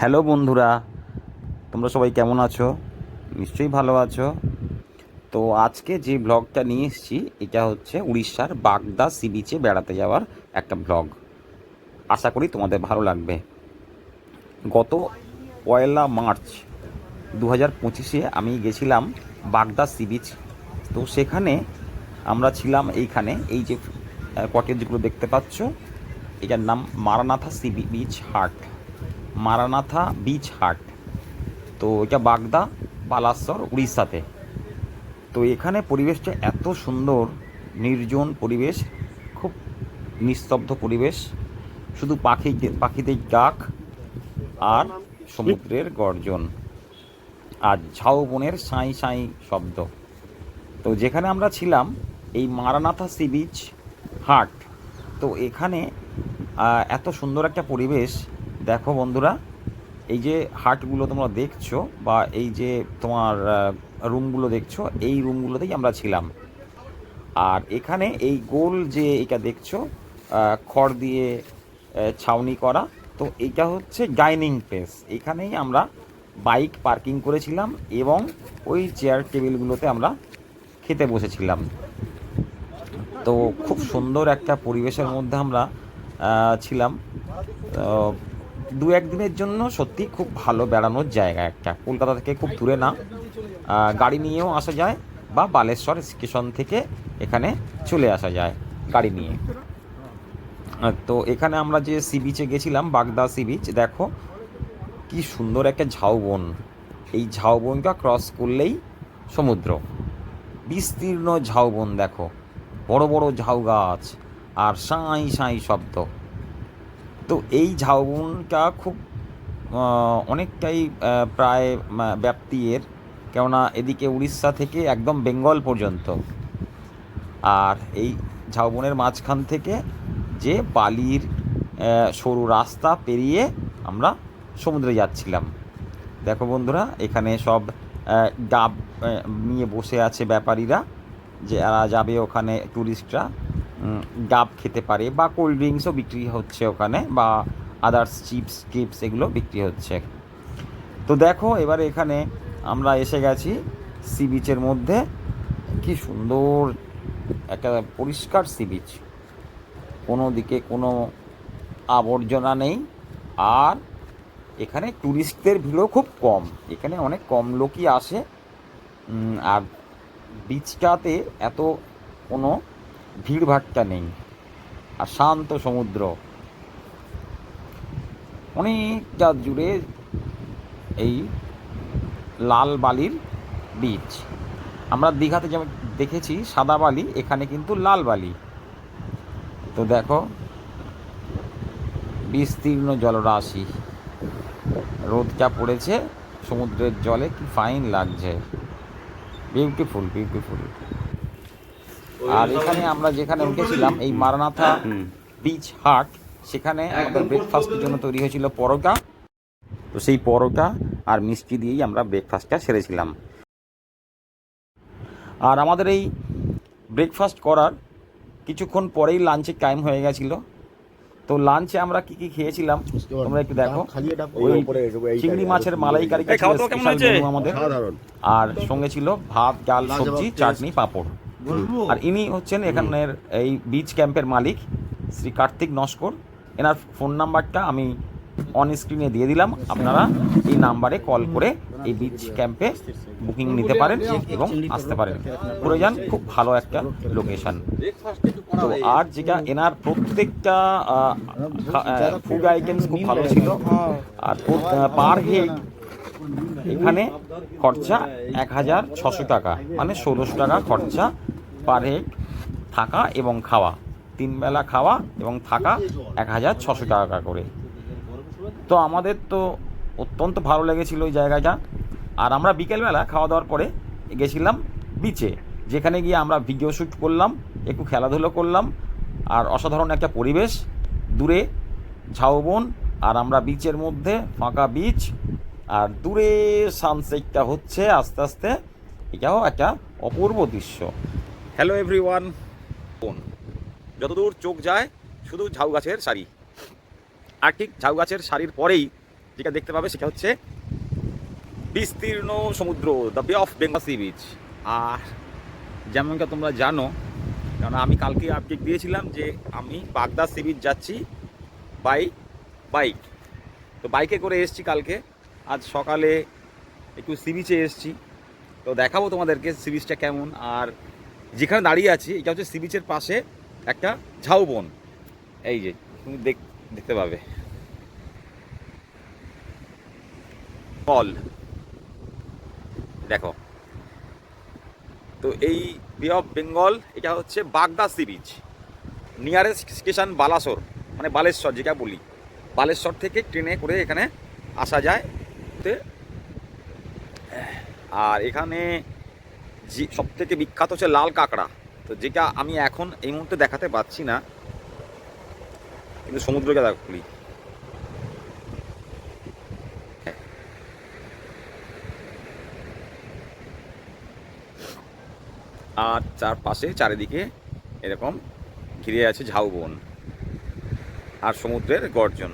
Hello বন্ধুরা, তোমরা সবাই কেমন আছো? নিশ্চয়ই ভালো আছো। তো আজকে যে ব্লগটা নিয়ে এসেছি, এটা হচ্ছে উড়িষ্যার বাগদা সি বিচে বেড়াতে যাওয়ার একটা ব্লগ আশা করি তোমাদের ভালো লাগবে। গত পয়লা মার্চ দু হাজার পঁচিশে আমি গেছিলাম বাগদা সি বিচ তো সেখানে আমরা ছিলাম এইখানে, এই যে কটেজগুলো দেখতে পাচ্ছ, এটার নাম মারানাথা সি বিচ হাট। মারানাথা বিচ হাট। তো এটা বাগদা, বালাসর, উড়িষ্যাতে। তো এখানে পরিবেশটা এত সুন্দর, নির্জন পরিবেশ, খুব নিস্তব্ধ পরিবেশ। শুধু পাখি, পাখিদের ডাক আর সমুদ্রের গর্জন আর ঝাউবনের সাঁই সাঁই শব্দ। তো যেখানে আমরা ছিলাম, এই মারানাথা সি বিচ হাট, তো এখানে এত সুন্দর একটা পরিবেশ দেখো বন্ধুরা, এই যে হাটগুলো তোমরা দেখছ বা এই যে তোমার রুমগুলো দেখছ, এই রুমগুলোতেই আমরা ছিলাম। আর এখানে এই গোল যে এটা দেখছ খড় দিয়ে ছাউনি করা, তো এটা হচ্ছে ডাইনিং প্লেস। এখানেই আমরা বাইক পার্কিং করেছিলাম এবং ওই চেয়ার টেবিলগুলোতে আমরা খেতে বসেছিলাম। তো খুব সুন্দর একটা পরিবেশের মধ্যে আমরা ছিলাম। দু একদিনের জন্য সত্যি খুব ভালো বেড়ানোর জায়গা একটা। কলকাতা থেকে খুব দূরে না। গাড়ি নিয়েও আসা যায় বা বালেশ্বর স্টেশন থেকে এখানে চলে আসা যায় গাড়ি নিয়ে। তো এখানে আমরা যে সি বিচে গেছিলাম, বাগদা সি বিচ, দেখো কি সুন্দর একটা ঝাউবন এই ঝাউবনটা ক্রস করলেই সমুদ্র। বিস্তীর্ণ ঝাউবন দেখো। বড় বড় ঝাউ গাছ আর সাঁই সাঁই শব্দ। তো এই ঝাউবনটা খুব অনেকটাই প্রায় ব্যাপ্তি এর। কেননা এদিকে উড়িষ্যা থেকে একদম বেঙ্গল পর্যন্ত। আর এই ঝাউবনের মাঝখান থেকে যে বালির সরু রাস্তা পেরিয়ে আমরা সমুদ্রে যাচ্ছিলাম। দেখো বন্ধুরা, এখানে সব ডাব নিয়ে বসে আছে ব্যাপারীরা যারা যাবে ওখানে ট্যুরিস্টরা ডাব খেতে পারে বা কোল্ড ড্রিঙ্কসও বিক্রি হচ্ছে ওখানে বা আদার্স চিপস টিপস এগুলো বিক্রি হচ্ছে। তো দেখো, এবারে এখানে আমরা এসে গেছি সি বিচের মধ্যে। কি সুন্দর একটা পরিষ্কার সি বিচ। কোনো দিকে কোনো আবর্জনা নেই আর এখানে ট্যুরিস্টদের ভিড়ও খুব কম। এখানে অনেক কম লোকই আসে। আর বিচটাতে এত কোনো ভিড়ভাট্টা নেই আর শান্ত সমুদ্র। অনেকটা জুড়ে এই লাল বালির বিচ আমরা দীঘাতে যেমন দেখেছি, সাদা বালি, এখানে কিন্তু লাল বালি। তো দেখো, বিস্তীর্ণ জলরাশি। রোদটা পড়েছে, সমুদ্রের জলে কি ফাইন লাগছে। বিউটিফুল বিউটিফুল আর এখানে আমরা যেখানে উঠেছিলাম এই মারানাথা বিচ হাট সেখানে আমাদের ব্রেকফাস্টের জন্য তৈরি হয়েছিল পরোটা। তো সেই পরোটা আর মিষ্টি দিয়েই আমরা ব্রেকফাস্টটা সেরেছিলাম। আর আমাদের এই ব্রেকফাস্ট করার কিছুক্ষণ পরেই লাঞ্চের টাইম হয়ে গেছিল। তো লাঞ্চে আমরা কি কি খেয়েছিলাম তোমরা একটু দেখো। চিংড়ি মাছের মালাইকারি? আমাদের। আর সঙ্গে ছিল ভাত ডাল সবজি চাটনি পাঁপড়। আর ইনি হচ্ছেন এখানের এই বিচ ক্যাম্পের মালিক শ্রী কার্তিক নস্কর। এনার ফোন নাম্বারটা আমি অন স্ক্রিনে দিয়ে দিলাম। আপনারা এই নাম্বারে কল করে এই বিচ ক্যাম্পে বুকিং নিতে পারেন এবং আসতে পারেন। করে যান খুব ভালো একটা লোকেশন তো আর যেটা এনার প্রত্যেকটা ফুড আইটেমস খুব ভালো ছিল। আর পার হেড এখানে খরচা এক হাজার ছশো টাকা। মানে ষোলোশো টাকা খরচা পার হেড থাকা এবং খাওয়া। তিন বেলা খাওয়া এবং থাকা এক হাজার ছশো টাকা করে। তো আমাদের তো অত্যন্ত ভালো লেগেছিল ওই জায়গাটা। আর আমরা বিকেলবেলা খাওয়া দাওয়ার পরে গেছিলাম বিচে যেখানে গিয়ে আমরা ভিডিও শ্যুট করলাম, একটু খেলাধুলো করলাম, আর অসাধারণ একটা পরিবেশ। দূরে ঝাউবন আর আমরা বিচের মধ্যে ফাঁকা বিচ আর দূরে সানসেটটা হচ্ছে আস্তে আস্তে এটাও একটা অপূর্ব দৃশ্য। হ্যালো এভরিওয়ান যতদূর চোখ যায়, শুধু ঝাউ গাছের শাড়ি। আর ঠিক ঝাউ গাছের শাড়ির পরেই যেটা দেখতে পাবে সেটা হচ্ছে বিস্তীর্ণ সমুদ্র the bay of Bengal sea beach আর যেমনটা তোমরা জানো কারণ আমি কালকে আপডেট দিয়েছিলাম যে আমি বাগদা সি বিচ যাচ্ছি বাই বাইক তো বাইকে করে এসেছি কালকে। আজ সকালে একটু সি বিচে এসছি। তো দেখাবো তোমাদেরকে সি বিচটা কেমন। আর যেখানে দাঁড়িয়ে আছি, এটা হচ্ছে সি বিচের পাশে একটা ঝাউবন এই যে, তুমি দেখ, দেখতে পাবে। ফল দেখো। তো এই বে অফ বেঙ্গল এটা হচ্ছে Bagda sea beach. Nearest station Balasore মানে বালেশ্বর, যেটা বলি। বালেশ্বর থেকে ট্রেনে করে এখানে আসা যায়। আর এখানে সব থেকে বিখ্যাত হচ্ছে লাল কাঁকড়া। তো যেটা আমি এখন এই মুহূর্তে দেখাতে পাচ্ছি না, কিন্তু সমুদ্রকে দেখ আর চারপাশে, চারিদিকে এরকম ঘিরে আছে ঝাউবন আর সমুদ্রের গর্জন।